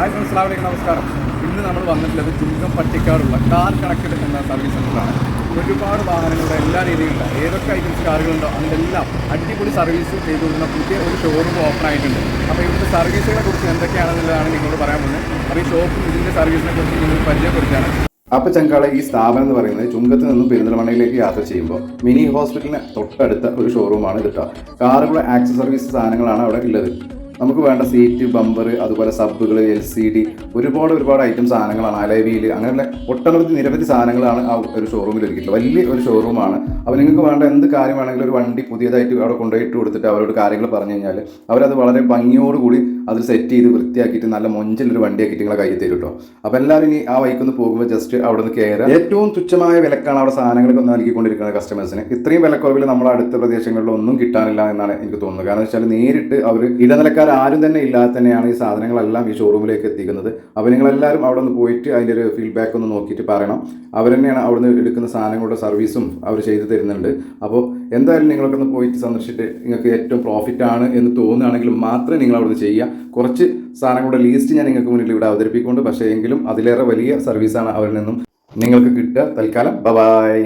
Hi friends എല്ലാവരുടെയും നമസ്കാരം. ഇന്ന് നമ്മൾ വന്നിട്ടുള്ളത് ചുങ്കം പട്ടിക്കാടുള്ള കാർ കണക്റ്റഡ് എന്ന സർവീസ് സെന്ററാണ് ഒരുപാട് വാഹനങ്ങളുടെ എല്ലാ രീതിയിലുള്ള ഏതൊക്കെ ഐറ്റംസ് കാറുകളുണ്ടോ അതിലെല്ലാം അടിപൊളി സർവീസ് ചെയ്തു കൊടുക്കുന്ന പുതിയ ഒരു ഷോറൂം ഓപ്പൺ ആയിട്ടുണ്ട്. അപ്പോൾ ഇവിടുത്തെ സർവീസുകളെ കുറിച്ച് എന്തൊക്കെയാണെന്നുള്ളതാണ് നിങ്ങളോട് പറയാൻ പോകുന്നത്. അപ്പോൾ ഈ ഷോപ്പും ഇതിന്റെ സർവീസിനെ കുറിച്ച് നിങ്ങൾ പരിചയപ്പെടുത്തുകയാണ് അപ്പോൾ ചങ്കാളെ ഈ സ്ഥാപനം എന്ന് പറയുന്നത് ചുങ്കത്ത് നിന്നും പെരിന്തൽമണ്ണയിലേക്ക് യാത്ര ചെയ്യുമ്പോൾ മിനി ഹോസ്പിറ്റലിന് തൊട്ടടുത്ത ഒരു ഷോറൂമാണ് ഇത് കേട്ടോ കാറുകളുടെ ആക്സസറീസ് സാധനങ്ങളാണ് അവിടെ ഉള്ളത്. നമുക്ക് വേണ്ട സീറ്റ് ബമ്പർ അതുപോലെ സബ്ബുകൾ എൽ സി ഡി ഒരുപാട് ഒരുപാട് ഐറ്റം സാധനങ്ങളാണ്. അലവിയിൽ അങ്ങനെയുള്ള ഒട്ടനവധി നിരവധി സാധനങ്ങളാണ് ആ ഒരു ഷോറൂമിൽ ഒരുക്കിയിട്ടുള്ളത്. വലിയ ഒരു ഷോറൂമാണ് അപ്പോൾ നിങ്ങൾക്ക് വേണ്ട എന്ത് കാര്യം വേണമെങ്കിലും ഒരു വണ്ടി പുതിയതായിട്ട് അവിടെ കൊണ്ടുപോയിട്ട് കൊടുത്തിട്ട് അവരോട് കാര്യങ്ങൾ പറഞ്ഞു കഴിഞ്ഞാൽ അവരത് വളരെ ഭംഗിയോടുകൂടി അത് സെറ്റ് ചെയ്ത് വൃത്തിയാക്കിയിട്ട് നല്ല മൊഞ്ചിലൊരു വണ്ടിയാക്കിയിട്ട് നിങ്ങളെ കയ്യിൽ തരും കേട്ടോ അപ്പോൾ എല്ലാവരും ഇനി ആ വൈക്കൊന്ന് പോകുമ്പോൾ ജസ്റ്റ് അവിടെ നിന്ന് കയറുക ഏറ്റവും തുച്ഛമായ വിലക്കാണ് അവിടെ സാധനങ്ങൾ നൽകിക്കൊണ്ടിരിക്കുന്നത് കസ്റ്റമേഴ്സിന് ഇത്രയും വിലക്കുറവിൽ നമ്മുടെ അടുത്ത പ്രദേശങ്ങളിലൊന്നും കിട്ടാനില്ല എന്നാണ് എനിക്ക് തോന്നുന്നത്. കാരണം വെച്ചാൽ നേരിട്ട് അവർ ഇടനിലക്കാർ ആരും തന്നെ ഇല്ലാതെ തന്നെയാണ് ഈ സാധനങ്ങളെല്ലാം ഈ ഷോറൂമിലേക്ക് എത്തിക്കുന്നത്. അപ്പോൾ നിങ്ങളെല്ലാവരും അവിടെ നിന്ന് പോയിട്ട് അതിന്റെ ഒരു ഫീഡ്ബാക്ക് ഒന്ന് നോക്കിയിട്ട് പറയണം. അവർ തന്നെയാണ് അവിടെ നിന്ന് എടുക്കുന്ന സാധനങ്ങളുടെ സർവീസും അവർ ചെയ്തു തരുന്നുണ്ട്. അപ്പോൾ എന്തായാലും നിങ്ങളൊക്കെ ഒന്ന് പോയിട്ട് സന്ദർശിച്ചിട്ട് നിങ്ങൾക്ക് ഏറ്റവും പ്രോഫിറ്റ് ആണ് എന്ന് തോന്നുകയാണെങ്കിൽ മാത്രമേ നിങ്ങൾ അവിടെ നിന്ന് ചെയ്യുക. കുറച്ച് സാധനങ്ങളുടെ ലീസ്റ്റ് ഞാൻ നിങ്ങൾക്ക് മുന്നിൽ ഇവിടെ അവതരിപ്പിക്കുന്നുണ്ട്. പക്ഷേ എങ്കിലും അതിലേറെ വലിയ സർവീസാണ് അവരിൽ നിന്നും നിങ്ങൾക്ക് കിട്ടുക. തൽക്കാലം. ബൈ